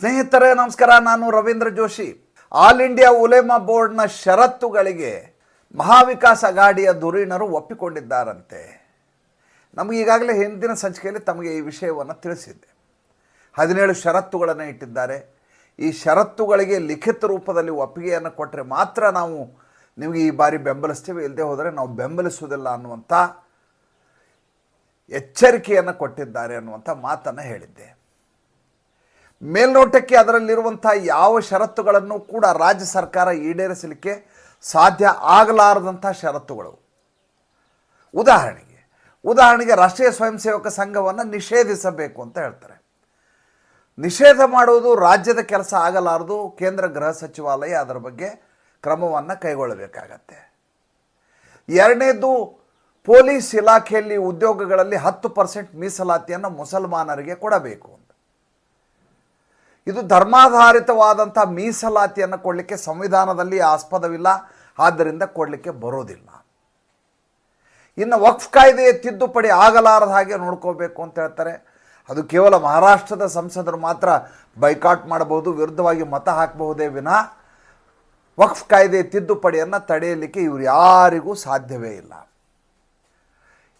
ಸ್ನೇಹಿತರೆ, ನಮಸ್ಕಾರ. ನಾನು ರವೀಂದ್ರ ಜೋಶಿ. ಆಲ್ ಇಂಡಿಯಾ ಉಲೇಮಾ ಬೋರ್ಡ್ನ ಷರತ್ತುಗಳಿಗೆ ಮಹಾವಿಕಾಸ್ ಅಗಾಡಿಯ ಧುರೀಣರು ಒಪ್ಪಿಕೊಂಡಿದ್ದಾರಂತೆ. ನಮಗೆ ಈಗಾಗಲೇ ಹಿಂದಿನ ಸಂಚಿಕೆಯಲ್ಲಿ ತಮಗೆ ಈ ವಿಷಯವನ್ನು ತಿಳಿಸಿದ್ದೆ. ಹದಿನೇಳು ಷರತ್ತುಗಳನ್ನು ಇಟ್ಟಿದ್ದಾರೆ. ಈ ಷರತ್ತುಗಳಿಗೆ ಲಿಖಿತ ರೂಪದಲ್ಲಿ ಒಪ್ಪಿಗೆಯನ್ನು ಕೊಟ್ಟರೆ ಮಾತ್ರ ನಾವು ನಿಮಗೆ ಈ ಬಾರಿ ಬೆಂಬಲಿಸ್ತೇವೆ. ಇಲ್ಲದೆ ಹೋದರೆ ನಾವು ಬೆಂಬಲಿಸುವುದಿಲ್ಲ ಅನ್ನುವಂಥ ಎಚ್ಚರಿಕೆಯನ್ನು ಕೊಟ್ಟಿದ್ದಾರೆ ಅನ್ನುವಂಥ ಮಾತನ್ನು ಹೇಳಿದ್ದೆ. ಮೇಲ್ನೋಟಕ್ಕೆ ಅದರಲ್ಲಿರುವಂಥ ಯಾವ ಷರತ್ತುಗಳನ್ನು ಕೂಡ ರಾಜ್ಯ ಸರ್ಕಾರ ಈಡೇರಿಸಲಿಕ್ಕೆ ಸಾಧ್ಯ ಆಗಲಾರದಂಥ ಷರತ್ತುಗಳು. ಉದಾಹರಣೆಗೆ ಉದಾಹರಣೆಗೆ ರಾಷ್ಟ್ರೀಯ ಸ್ವಯಂ ಸೇವಕ ಸಂಘವನ್ನು ನಿಷೇಧಿಸಬೇಕು ಅಂತ ಹೇಳ್ತಾರೆ. ನಿಷೇಧ ಮಾಡುವುದು ರಾಜ್ಯದ ಕೆಲಸ ಆಗಲಾರದು, ಕೇಂದ್ರ ಗೃಹ ಸಚಿವಾಲಯ ಅದರ ಬಗ್ಗೆ ಕ್ರಮವನ್ನು ಕೈಗೊಳ್ಳಬೇಕಾಗತ್ತೆ. ಎರಡನೇದು, ಪೊಲೀಸ್ ಇಲಾಖೆಯಲ್ಲಿ ಉದ್ಯೋಗಗಳಲ್ಲಿ ಹತ್ತು ಪರ್ಸೆಂಟ್ ಮೀಸಲಾತಿಯನ್ನು ಮುಸಲ್ಮಾನರಿಗೆ ಕೊಡಬೇಕು ಅಂತ. ಇದು ಧರ್ಮಾಧಾರಿತವಾದಂಥ ಮೀಸಲಾತಿಯನ್ನು ಕೊಡಲಿಕ್ಕೆ ಸಂವಿಧಾನದಲ್ಲಿ ಆಸ್ಪದವಿಲ್ಲ, ಆದ್ದರಿಂದ ಕೊಡಲಿಕ್ಕೆ ಬರೋದಿಲ್ಲ. ಇನ್ನು ವಕ್ಫ್ ಕಾಯ್ದೆಯ ತಿದ್ದುಪಡಿ ಆಗಲಾರದ ಹಾಗೆ ನೋಡ್ಕೋಬೇಕು ಅಂತ ಹೇಳ್ತಾರೆ. ಅದು ಕೇವಲ ಮಹಾರಾಷ್ಟ್ರದ ಸಂಸದರು ಮಾತ್ರ ಬೈಕಾಟ್ ಮಾಡಬಹುದು, ವಿರುದ್ಧವಾಗಿ ಮತ ಹಾಕಬಹುದೇ ವಿನ ವಕ್ಫ್ ಕಾಯ್ದೆ ತಿದ್ದುಪಡಿಯನ್ನು ತಡೆಯಲಿಕ್ಕೆ ಇವರು ಯಾರಿಗೂ ಸಾಧ್ಯವೇ ಇಲ್ಲ.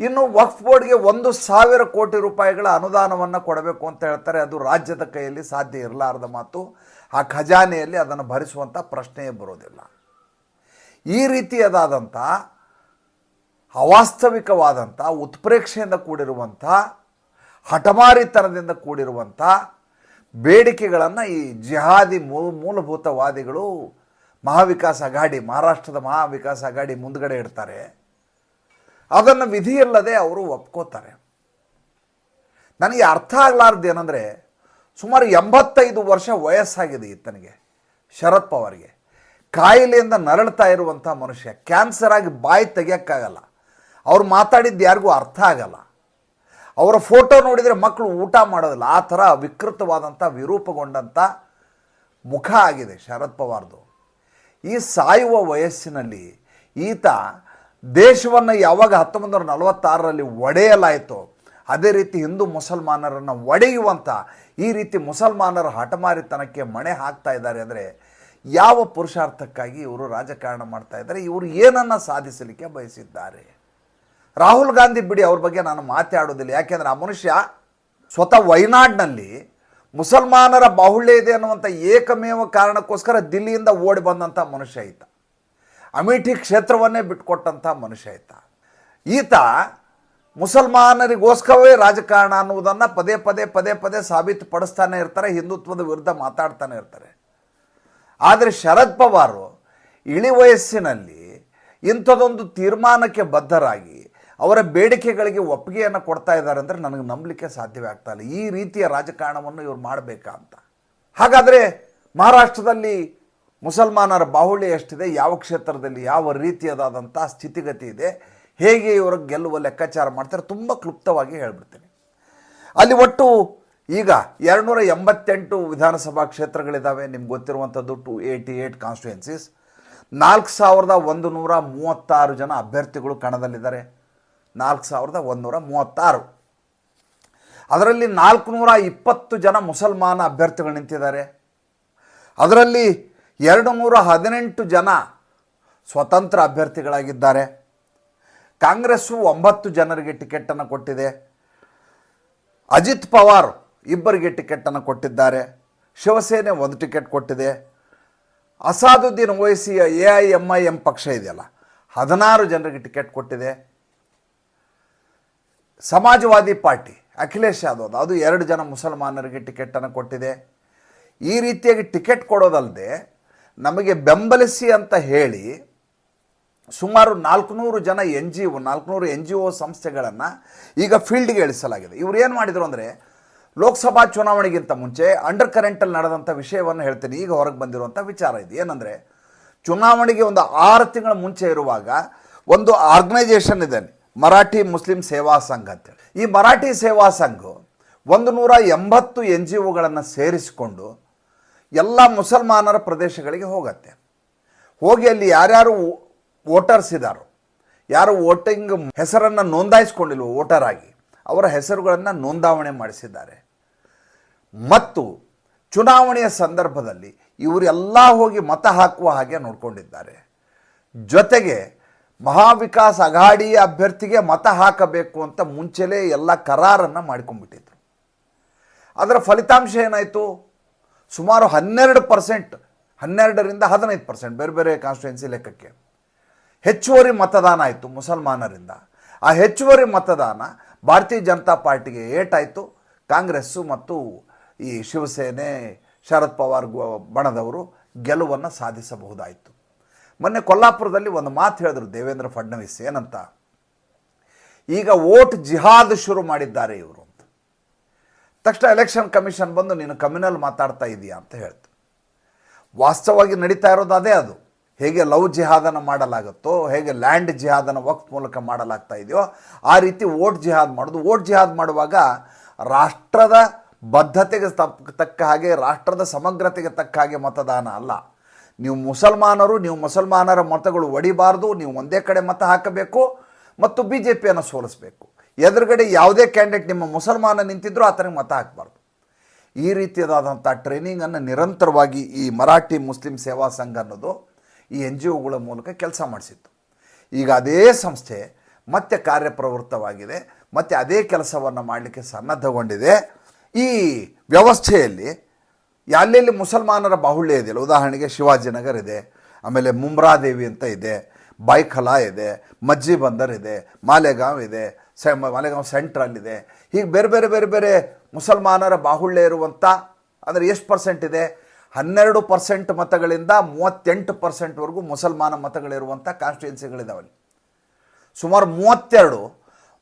ಇನ್ನು ವಕ್ಫ್ ಬೋರ್ಡ್ಗೆ ಒಂದು ಸಾವಿರ ಕೋಟಿ ರೂಪಾಯಿಗಳ ಅನುದಾನವನ್ನು ಕೊಡಬೇಕು ಅಂತ ಹೇಳ್ತಾರೆ. ಅದು ರಾಜ್ಯದ ಕೈಯಲ್ಲಿ ಸಾಧ್ಯ ಇರಲಾರದ ಮಾತು. ಆ ಖಜಾನೆಯಲ್ಲಿ ಅದನ್ನು ಭರಿಸುವಂಥ ಪ್ರಶ್ನೆಯೇ ಬರೋದಿಲ್ಲ. ಈ ರೀತಿಯದಾದಂಥ ಅವಾಸ್ತವಿಕವಾದಂಥ ಉತ್ಪ್ರೇಕ್ಷೆಯಿಂದ ಕೂಡಿರುವಂಥ ಹಠಮಾರಿತನದಿಂದ ಕೂಡಿರುವಂಥ ಬೇಡಿಕೆಗಳನ್ನು ಈ ಜಿಹಾದಿ ಮೂಲಭೂತವಾದಿಗಳು ಮಹಾವಿಕಾಸ ಅಘಾಡಿ, ಮಹಾರಾಷ್ಟ್ರದ ಮಹಾವಿಕಾಸ ಅಘಾಡಿ ಮುಂದಗಡೆ ಇಡ್ತಾರೆ. ಅದನ್ನು ವಿಧಿಯಿಲ್ಲದೆ ಅವರು ಒಪ್ಕೋತಾರೆ. ನನಗೆ ಅರ್ಥ ಆಗಲಾರ್ದು ಸುಮಾರು ಎಂಬತ್ತೈದು ವರ್ಷ ವಯಸ್ಸಾಗಿದೆ ಈತನಿಗೆ ಶರದ್ ಪವಾರ್ಗೆ. ಕಾಯಿಲೆಯಿಂದ ನರಳ್ತಾ ಇರುವಂಥ ಮನುಷ್ಯ ಕ್ಯಾನ್ಸರ್ ಆಗಿ ಬಾಯಿ ತೆಗಿಯೋಕ್ಕಾಗಲ್ಲ. ಅವ್ರು ಮಾತಾಡಿದ್ದು ಯಾರಿಗೂ ಅರ್ಥ ಆಗಲ್ಲ. ಅವರ ಫೋಟೋ ನೋಡಿದರೆ ಮಕ್ಕಳು ಊಟ ಮಾಡೋದಿಲ್ಲ. ಆ ಥರ ವಿಕೃತವಾದಂಥ, ವಿರೂಪಗೊಂಡಂಥ ಮುಖ ಆಗಿದೆ ಶರದ್ ಪವಾರ್ದು. ಈ ಸಾಯುವ ವಯಸ್ಸಿನಲ್ಲಿ ಈತ ದೇಶವನ್ನು ಯಾವಾಗ ಹತ್ತೊಂಬತ್ತು ನೂರ ನಲವತ್ತಾರರಲ್ಲಿ ಒಡೆಯಲಾಯಿತು ಅದೇ ರೀತಿ ಹಿಂದೂ ಮುಸಲ್ಮಾನರನ್ನು ಒಡೆಯುವಂಥ ಈ ರೀತಿ ಮುಸಲ್ಮಾನರ ಹಠಮಾರಿತನಕ್ಕೆ ಮಣೆ ಹಾಕ್ತಾ ಇದ್ದಾರೆ ಅಂದರೆ ಯಾವ ಪುರುಷಾರ್ಥಕ್ಕಾಗಿ ಇವರು ರಾಜಕಾರಣ ಮಾಡ್ತಾ ಇದ್ದಾರೆ? ಇವರು ಏನನ್ನು ಸಾಧಿಸಲಿಕ್ಕೆ ಬಯಸಿದ್ದಾರೆ? ರಾಹುಲ್ ಗಾಂಧಿ ಬಿಡಿ ಅವ್ರ ಬಗ್ಗೆ ನಾನು ಮಾತಾಡೋದಿಲ್ಲ. ಯಾಕೆಂದರೆ ಆ ಮನುಷ್ಯ ಸ್ವತಃ ವಯನಾಡ್ನಲ್ಲಿ ಮುಸಲ್ಮಾನರ ಬಾಹುಳ್ಯ ಇದೆ ಅನ್ನುವಂಥ ಏಕಮೇವ ಕಾರಣಕ್ಕೋಸ್ಕರ ದಿಲ್ಲಿಯಿಂದ ಓಡಿ ಬಂದಂಥ ಮನುಷ್ಯ ಈತ. ಅಮೇಠಿ ಕ್ಷೇತ್ರವನ್ನೇ ಬಿಟ್ಕೊಟ್ಟಂಥ ಮನುಷ್ಯ ಈತ. ಈತ ಮುಸಲ್ಮಾನರಿಗೋಸ್ಕರವೇ ರಾಜಕಾರಣ ಅನ್ನುವುದನ್ನು ಪದೇ ಪದೇ ಪದೇ ಪದೇ ಸಾಬೀತುಪಡಿಸ್ತಾನೆ ಇರ್ತಾರೆ, ಹಿಂದುತ್ವದ ವಿರುದ್ಧ ಮಾತಾಡ್ತಾನೆ ಇರ್ತಾರೆ. ಆದರೆ ಶರದ್ ಪವಾರು ಇಳಿ ವಯಸ್ಸಿನಲ್ಲಿ ಇಂಥದೊಂದು ತೀರ್ಮಾನಕ್ಕೆ ಬದ್ಧರಾಗಿ ಅವರ ಬೇಡಿಕೆಗಳಿಗೆ ಒಪ್ಪಿಗೆಯನ್ನು ಕೊಡ್ತಾ ಇದ್ದಾರೆ ಅಂದರೆ ನನಗೆ ನಂಬಲಿಕ್ಕೆ ಸಾಧ್ಯವೇ ಆಗ್ತಾ ಇಲ್ಲ. ಈ ರೀತಿಯ ರಾಜಕಾರಣವನ್ನು ಇವ್ರು ಮಾಡಬೇಕಾ ಅಂತ. ಹಾಗಾದರೆ ಮಹಾರಾಷ್ಟ್ರದಲ್ಲಿ ಮುಸಲ್ಮಾನರ ಬಾಹುಳ್ಯ ಎಷ್ಟಿದೆ, ಯಾವ ಕ್ಷೇತ್ರದಲ್ಲಿ ಯಾವ ರೀತಿಯದಾದಂಥ ಸ್ಥಿತಿಗತಿ ಇದೆ, ಹೇಗೆ ಇವರು ಗೆಲ್ಲುವ ಲೆಕ್ಕಾಚಾರ ಮಾಡ್ತಾರೆ ತುಂಬ ಕ್ಲುಪ್ತವಾಗಿ ಹೇಳ್ಬಿಡ್ತೀನಿ. ಅಲ್ಲಿ ಒಟ್ಟು ಈಗ ಎರಡುನೂರ ಎಂಬತ್ತೆಂಟು ವಿಧಾನಸಭಾ ಕ್ಷೇತ್ರಗಳಿದ್ದಾವೆ ನಿಮ್ಗೆ ಗೊತ್ತಿರುವಂಥದ್ದು ಟು ಏಯ್ಟಿ ಏಯ್ಟ್ ಕಾನ್ಸ್ಟಿಟ್ಯೂನ್ಸೀಸ್ ನಾಲ್ಕು ಸಾವಿರದ ಒಂದು ನೂರ ಮೂವತ್ತಾರು ಜನ ಅಭ್ಯರ್ಥಿಗಳು ಕಣದಲ್ಲಿದ್ದಾರೆ. ನಾಲ್ಕು ಸಾವಿರದ ಒಂದುನೂರ ಮೂವತ್ತಾರು. ಅದರಲ್ಲಿ ನಾಲ್ಕುನೂರ ಇಪ್ಪತ್ತು ಜನ ಮುಸಲ್ಮಾನ ಅಭ್ಯರ್ಥಿಗಳು ನಿಂತಿದ್ದಾರೆ. ಅದರಲ್ಲಿ ಎರಡು ನೂರ ಹದಿನೆಂಟು ಜನ ಸ್ವತಂತ್ರ ಅಭ್ಯರ್ಥಿಗಳಾಗಿದ್ದಾರೆ. ಕಾಂಗ್ರೆಸ್ಸು ಒಂಬತ್ತು ಜನರಿಗೆ ಟಿಕೆಟನ್ನು ಕೊಟ್ಟಿದೆ. ಅಜಿತ್ ಪವಾರ್ ಇಬ್ಬರಿಗೆ ಟಿಕೆಟನ್ನು ಕೊಟ್ಟಿದ್ದಾರೆ. ಶಿವಸೇನೆ ಒಂದು ಟಿಕೆಟ್ ಕೊಟ್ಟಿದೆ. Asaduddin ಓವೈಸಿಯ A I M I M ಪಕ್ಷ ಇದೆಯಲ್ಲ, ಹದಿನಾರು ಜನರಿಗೆ ಟಿಕೆಟ್ ಕೊಟ್ಟಿದೆ. ಸಮಾಜವಾದಿ ಪಾರ್ಟಿ, ಅಖಿಲೇಶ್ ಯಾದವ್ ಅದು ಎರಡು ಜನ ಮುಸಲ್ಮಾನರಿಗೆ ಟಿಕೆಟನ್ನು ಕೊಟ್ಟಿದೆ. ಈ ರೀತಿಯಾಗಿ ಟಿಕೆಟ್ ಕೊಡೋದಲ್ಲದೆ ನಮಗೆ ಬೆಂಬಲಿಸಿ ಅಂತ ಹೇಳಿ ಸುಮಾರು ನಾಲ್ಕುನೂರು ಜನ ಎನ್ ಜಿ ಒ ನಾಲ್ಕುನೂರು ಎನ್ ಜಿ ಒ ಸಂಸ್ಥೆಗಳನ್ನು ಈಗ ಫೀಲ್ಡ್ಗೆ ಇಳಿಸಲಾಗಿದೆ. ಇವ್ರು ಏನು ಮಾಡಿದರು ಅಂದರೆ ಲೋಕಸಭಾ ಚುನಾವಣೆಗಿಂತ ಮುಂಚೆ ಅಂಡರ್ ಕರೆಂಟಲ್ಲಿ ನಡೆದಂಥ ವಿಷಯವನ್ನು ಹೇಳ್ತೀನಿ. ಈಗ ಹೊರಗೆ ಬಂದಿರುವಂಥ ವಿಚಾರ ಇದೆ. ಏನಂದರೆ ಚುನಾವಣೆಗೆ ಒಂದು ಆರು ತಿಂಗಳ ಮುಂಚೆ ಇರುವಾಗ ಒಂದು ಆರ್ಗನೈಜೇಷನ್ ಇದೆ. ಮರಾಠಿ ಮುಸ್ಲಿಂ ಸೇವಾ ಸಂಘ ಅಂತೇಳಿ ಈ ಮರಾಠಿ ಸೇವಾ ಸಂಘ ಒಂದು ನೂರ ಎಂಬತ್ತು ಎನ್ ಜಿ ಒಗಳನ್ನು ಸೇರಿಸಿಕೊಂಡು ಎಲ್ಲ ಮುಸಲ್ಮಾನರ ಪ್ರದೇಶಗಳಿಗೆ ಹೋಗತ್ತೆ. ಹೋಗಿ ಅಲ್ಲಿ ಯಾರ್ಯಾರು ವೋಟರ್ಸ್ ಇದ್ದಾರೋ ಯಾರು ವೋಟಿಂಗ್ ಹೆಸರನ್ನು ನೋಂದಾಯಿಸ್ಕೊಂಡಿಲ್ವೋ ವೋಟರ್ ಆಗಿ ಅವರ ಹೆಸರುಗಳನ್ನು ನೋಂದಾವಣೆ ಮಾಡಿಸಿದ್ದಾರೆ. ಮತ್ತು ಚುನಾವಣೆಯ ಸಂದರ್ಭದಲ್ಲಿ ಇವರೆಲ್ಲ ಹೋಗಿ ಮತ ಹಾಕುವ ಹಾಗೆ ನೋಡ್ಕೊಂಡಿದ್ದಾರೆ. ಜೊತೆಗೆ ಮಹಾವಿಕಾಸ್ ಅಘಾಡಿ ಅಭ್ಯರ್ಥಿಗೆ ಮತ ಹಾಕಬೇಕು ಅಂತ ಮುಂಚೆಲೇ ಎಲ್ಲ ಕರಾರನ್ನು ಮಾಡ್ಕೊಂಡ್ಬಿಟ್ಟಿದ್ರು. ಅದರ ಫಲಿತಾಂಶ ಏನಾಯಿತು? ಸುಮಾರು ಹನ್ನೆರಡು ಪರ್ಸೆಂಟ್, ಹನ್ನೆರಡರಿಂದ ಹದಿನೈದು ಪರ್ಸೆಂಟ್, ಬೇರೆ ಬೇರೆ ಕಾನ್ಸ್ಟಿಟ್ಯೂನ್ಸಿ ಲೆಕ್ಕಕ್ಕೆ. ಹೆಚ್ಚುವರಿ ಮತದಾನ ಆಯಿತು ಮುಸಲ್ಮಾನರಿಂದ. ಆ ಹೆಚ್ಚುವರಿ ಮತದಾನ ಭಾರತೀಯ ಜನತಾ ಪಾರ್ಟಿಗೆ ಏಟಾಯಿತು. ಕಾಂಗ್ರೆಸ್ಸು ಮತ್ತು ಈ ಶಿವಸೇನೆ, ಶರದ್ ಪವಾರ್ ಬಣದವರು ಗೆಲುವನ್ನು ಸಾಧಿಸಬಹುದಾಯಿತು. ಮೊನ್ನೆ ಕೊಲ್ಲಾಪುರದಲ್ಲಿ ಒಂದು ಮಾತು ಹೇಳಿದ್ರು ದೇವೇಂದ್ರ ಫಡ್ನವೀಸ್ ಏನಂತ. ಈಗ ವೋಟ್ ಜಿಹಾದ್ ಶುರು ಮಾಡಿದ್ದಾರೆ ಇವರು. ತಕ್ಷಣ ಎಲೆಕ್ಷನ್ ಕಮಿಷನ್ ಬಂದು, ನೀನು ಕಮ್ಯುನಲ್ ಮಾತಾಡ್ತಾ ಇದೀಯಾ? ಅಂತ ಹೇಳ್ತು. ವಾಸ್ತವವಾಗಿ ನಡೀತಾ ಇರೋದು ಅದೇ ಅದು. ಹೇಗೆ ಲವ್ ಜಿಹಾದನ್ನು ಮಾಡಲಾಗುತ್ತೋ, ಹೇಗೆ ಲ್ಯಾಂಡ್ ಜಿಹಾದನ ವಕ್ಫ್ ಮೂಲಕ ಮಾಡಲಾಗ್ತಾ ಇದೆಯೋ, ಆ ರೀತಿ ಓಟ್ ಜಿಹಾದ್ ಮಾಡೋದು. ಓಟ್ ಜಿಹಾದ್ ಮಾಡುವಾಗ ರಾಷ್ಟ್ರದ ಬದ್ಧತೆಗೆ ತಕ್ಕ ಹಾಗೆ, ರಾಷ್ಟ್ರದ ಸಮಗ್ರತೆಗೆ ತಕ್ಕ ಹಾಗೆ ಮತದಾನ ಅಲ್ಲ. ನೀವು ಮುಸಲ್ಮಾನರು, ನೀವು ಮುಸಲ್ಮಾನರ ಮತಗಳು ಒಡಿಬಾರ್ದು, ನೀವು ಒಂದೇ ಕಡೆ ಮತ ಹಾಕಬೇಕು ಮತ್ತು ಬಿ ಜೆ ಪಿಯನ್ನು ಸೋಲಿಸಬೇಕು. ಎದುರುಗಡೆ ಯಾವುದೇ ಕ್ಯಾಂಡಿಡೇಟ್ ನಿಮ್ಮ ಮುಸಲ್ಮಾನ ನಿಂತಿದ್ರು ಆತನಿಗೆ ಮತ ಹಾಕಬಾರ್ದು. ಈ ರೀತಿಯಾದಂಥ ಟ್ರೈನಿಂಗನ್ನು ನಿರಂತರವಾಗಿ ಈ ಮರಾಠಿ ಮುಸ್ಲಿಂ ಸೇವಾ ಸಂಘ ಅನ್ನೋದು ಈ ಎನ್ ಜಿ ಒಗಳ ಮೂಲಕ ಕೆಲಸ ಮಾಡಿಸಿತ್ತು. ಈಗ ಅದೇ ಸಂಸ್ಥೆ ಮತ್ತೆ ಕಾರ್ಯಪ್ರವೃತ್ತವಾಗಿದೆ, ಮತ್ತು ಅದೇ ಕೆಲಸವನ್ನು ಮಾಡಲಿಕ್ಕೆ ಸನ್ನದ್ಧಗೊಂಡಿದೆ. ಈ ವ್ಯವಸ್ಥೆಯಲ್ಲಿ ಎಲ್ಲೆಲ್ಲಿ ಮುಸಲ್ಮಾನರ ಬಾಹುಳ್ಯ ಇದೆಯಲ್ಲ, ಉದಾಹರಣೆಗೆ ಶಿವಾಜಿನಗರ್ ಇದೆ, ಆಮೇಲೆ ಮುಮ್ರಾದೇವಿ ಅಂತ ಇದೆ, ಬೈಖಲಾ ಇದೆ ಮಜ್ಜಿ ಬಂದರ್ ಇದೆ, ಮಾಲೆಗಾಂವ್ ಇದೆ ಸೆ ಮಾಲೆಗಾಂವ್ ಸೆಂಟ್ರ್ ಅಲ್ಲಿದೆ ಹೀಗೆ ಬೇರೆ ಬೇರೆ ಬೇರೆ ಬೇರೆ ಮುಸಲ್ಮಾನರ ಬಾಹುಳ್ಯ ಇರುವಂಥ ಅಂದರೆ ಎಷ್ಟು ಪರ್ಸೆಂಟ್ ಇದೆ? ಹನ್ನೆರಡು ಪರ್ಸೆಂಟ್ ಮತಗಳಿಂದ ಮೂವತ್ತೆಂಟು ಪರ್ಸೆಂಟ್ವರೆಗೂ ಮುಸಲ್ಮಾನ ಮತಗಳಿರುವಂಥ ಕಾನ್ಸ್ಟಿಟ್ಯೂನ್ಸಿಗಳಿದಾವಲ್ಲಿ ಸುಮಾರು ಮೂವತ್ತೆರಡು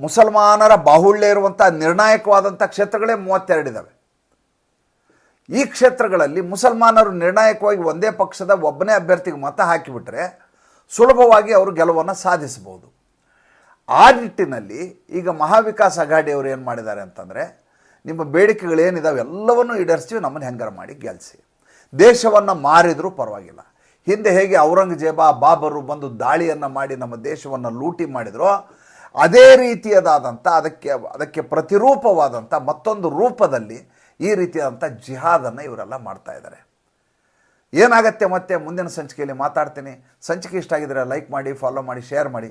ಮುಸಲ್ಮಾನರ ಬಾಹುಳ್ಯ ಇರುವಂಥ ನಿರ್ಣಾಯಕವಾದಂಥ ಕ್ಷೇತ್ರಗಳೇ ಮೂವತ್ತೆರಡು ಇದ್ದಾವೆ ಈ ಕ್ಷೇತ್ರಗಳಲ್ಲಿ ಮುಸಲ್ಮಾನರು ನಿರ್ಣಾಯಕವಾಗಿ ಒಂದೇ ಪಕ್ಷದ ಒಬ್ಬನೇ ಅಭ್ಯರ್ಥಿಗೆ ಮತ ಹಾಕಿಬಿಟ್ರೆ ಸುಲಭವಾಗಿ ಅವರು ಗೆಲುವನ್ನು ಸಾಧಿಸಬಹುದು. ಆ ನಿಟ್ಟಿನಲ್ಲಿ ಈಗ ಮಹಾವಿಕಾಸ್ ಅಘಾಡಿ ಅವರು ಏನು ಮಾಡಿದ್ದಾರೆ ಅಂತಂದರೆ, ನಿಮ್ಮ ಬೇಡಿಕೆಗಳೇನಿದಾವೆ ಎಲ್ಲವನ್ನೂ ಈಡೇರಿಸ್ತೀವಿ, ನಮ್ಮನ್ನು ಹೆಂಗಾರ ಮಾಡಿ ಗೆಲ್ಲಿಸಿ ದೇಶವನ್ನು ಮಾರಿದರೂ ಪರವಾಗಿಲ್ಲ. ಹಿಂದೆ ಹೇಗೆ ಔರಂಗಜೇಬ, ಬಾಬರು ಬಂದು ದಾಳಿಯನ್ನು ಮಾಡಿ ನಮ್ಮ ದೇಶವನ್ನು ಲೂಟಿ ಮಾಡಿದರೋ, ಅದೇ ರೀತಿಯದಾದಂಥ ಅದಕ್ಕೆ ಅದಕ್ಕೆ ಪ್ರತಿರೂಪವಾದಂಥ ಮತ್ತೊಂದು ರೂಪದಲ್ಲಿ ಈ ರೀತಿಯಾದಂಥ ಜಿಹಾದನ್ನು ಇವರೆಲ್ಲ ಮಾಡ್ತಾ ಇದ್ದಾರೆ. ಏನಾಗತ್ತೆ ಮತ್ತೆ? ಮುಂದಿನ ಸಂಚಿಕೆಯಲ್ಲಿ ಮಾತಾಡ್ತೀನಿ. ಸಂಚಿಕೆ ಇಷ್ಟ ಆಗಿದ್ರೆ ಲೈಕ್ ಮಾಡಿ ಫಾಲೋ ಮಾಡಿ ಶೇರ್ ಮಾಡಿ.